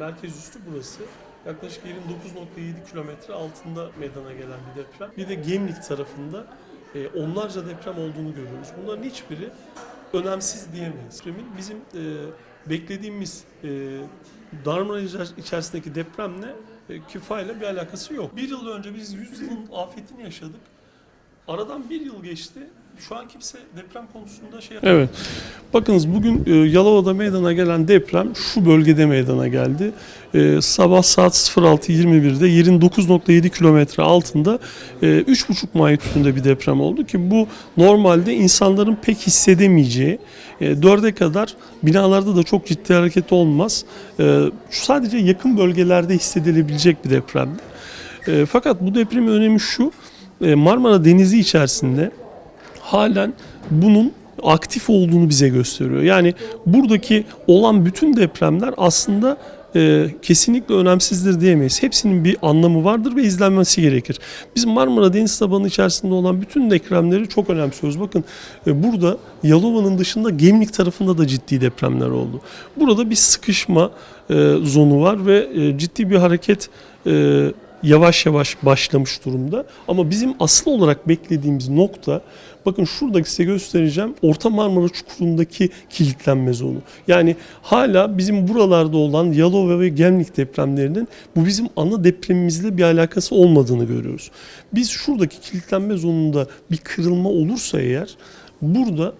merkez üstü burası. Yaklaşık yerin 9.7 kilometre altında meydana gelen bir deprem. Bir de Gemlik tarafında e, onlarca deprem olduğunu görüyoruz. Bunların hiçbiri önemsiz diyemeyiz. Depremin bizim e, beklediğimiz e, Darman içerisindeki depremle küfayla bir alakası yok. Bir yıl önce biz 100 yılın afetini yaşadık. Aradan bir yıl geçti. Şu an kimse deprem konusunda şey Evet. Bakınız bugün e, Yalova'da meydana gelen deprem şu bölgede meydana geldi. E, sabah saat 06.21'de yerin 9.7 kilometre altında e, 3.5 magnitüdünde bir deprem oldu ki bu normalde insanların pek hissedemeyeceği e, dörde kadar binalarda da çok ciddi hareket olmaz. E, sadece yakın bölgelerde hissedilebilecek bir depremdi. E, fakat bu depremin önemi şu. E, Marmara Denizi içerisinde halen bunun aktif olduğunu bize gösteriyor. Yani buradaki olan bütün depremler aslında e, kesinlikle önemsizdir diyemeyiz. Hepsinin bir anlamı vardır ve izlenmesi gerekir. Biz Marmara Deniz tabanı içerisinde olan bütün depremleri çok önemsiyoruz. Bakın e, burada Yalova'nın dışında Gemlik tarafında da ciddi depremler oldu. Burada bir sıkışma e, zonu var ve e, ciddi bir hareket e, yavaş yavaş başlamış durumda. Ama bizim asıl olarak beklediğimiz nokta bakın şuradaki size göstereceğim Orta Marmara Çukuru'ndaki kilitlenme zonu. Yani hala bizim buralarda olan Yalova ve Gemlik depremlerinin bu bizim ana depremimizle bir alakası olmadığını görüyoruz. Biz şuradaki kilitlenme zonunda bir kırılma olursa eğer burada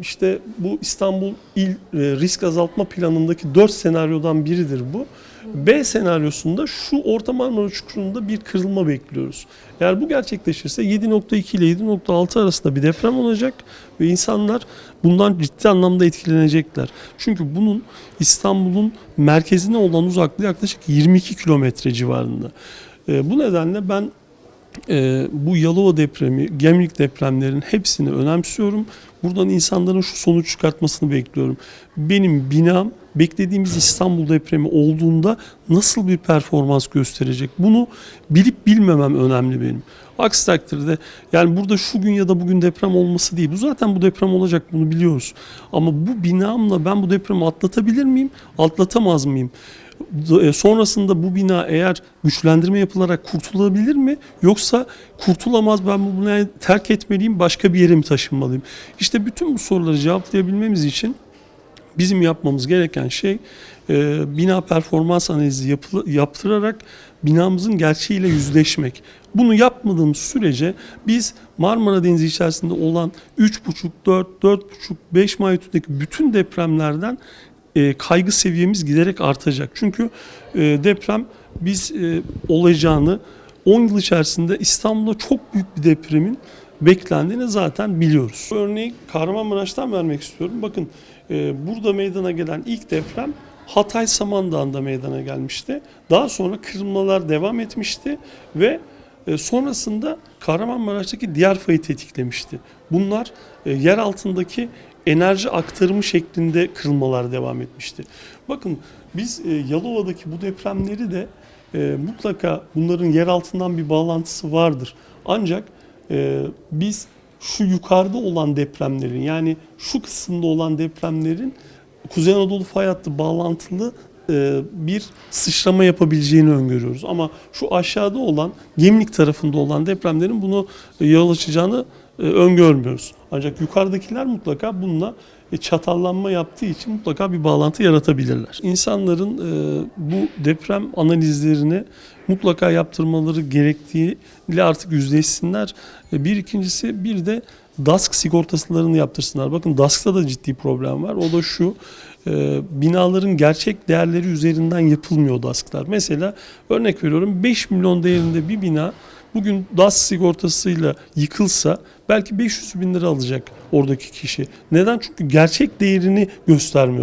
işte bu İstanbul İl e, Risk Azaltma Planı'ndaki 4 senaryodan biridir bu. B senaryosunda şu Orta Marmara Çukuru'nda bir kırılma bekliyoruz. Eğer bu gerçekleşirse 7.2 ile 7.6 arasında bir deprem olacak ve insanlar bundan ciddi anlamda etkilenecekler. Çünkü bunun İstanbul'un merkezine olan uzaklığı yaklaşık 22 kilometre civarında. Ee, bu nedenle ben e, bu Yalova depremi, Gemlik depremlerin hepsini önemsiyorum. Buradan insanların şu sonuç çıkartmasını bekliyorum. Benim binam beklediğimiz İstanbul depremi olduğunda nasıl bir performans gösterecek? Bunu bilip bilmemem önemli benim. Aksi takdirde yani burada şu gün ya da bugün deprem olması değil. Bu zaten bu deprem olacak bunu biliyoruz. Ama bu binamla ben bu depremi atlatabilir miyim? Atlatamaz mıyım? E, sonrasında bu bina eğer güçlendirme yapılarak kurtulabilir mi? Yoksa kurtulamaz ben bu binayı terk etmeliyim başka bir yere mi taşınmalıyım? İşte bütün bu soruları cevaplayabilmemiz için bizim yapmamız gereken şey e, bina performans analizi yapılı, yaptırarak binamızın gerçeğiyle yüzleşmek. Bunu yapmadığımız sürece biz Marmara Denizi içerisinde olan 3,5, 4, 4,5, 5 magnitüdeki bütün depremlerden e, kaygı seviyemiz giderek artacak. Çünkü e, deprem biz e, olacağını 10 yıl içerisinde İstanbul'da çok büyük bir depremin beklendiğini zaten biliyoruz. Örneği Kahramanmaraş'tan vermek istiyorum. Bakın e, burada meydana gelen ilk deprem Hatay Samandağ'ında meydana gelmişti. Daha sonra kırılmalar devam etmişti ve e, sonrasında Kahramanmaraş'taki diğer fayı tetiklemişti. Bunlar e, yer altındaki enerji aktarımı şeklinde kırılmalar devam etmişti. Bakın biz e, Yalova'daki bu depremleri de e, mutlaka bunların yer altından bir bağlantısı vardır. Ancak e, biz şu yukarıda olan depremlerin yani şu kısımda olan depremlerin Kuzey Anadolu fay hattı bağlantılı e, bir sıçrama yapabileceğini öngörüyoruz. Ama şu aşağıda olan Gemlik tarafında olan depremlerin bunu e, yol açacağını öngörmüyoruz. Ancak yukarıdakiler mutlaka bununla e, çatallanma yaptığı için mutlaka bir bağlantı yaratabilirler. İnsanların e, bu deprem analizlerini mutlaka yaptırmaları gerektiğiyle artık yüzleşsinler. E, Bir ikincisi bir de DASK sigortasılarını yaptırsınlar. Bakın DASK'ta da ciddi problem var. O da şu e, binaların gerçek değerleri üzerinden yapılmıyor DASK'lar. Mesela örnek veriyorum 5 milyon değerinde bir bina bugün DAS sigortasıyla yıkılsa belki 500 bin lira alacak oradaki kişi. Neden? Çünkü gerçek değerini göstermiyor.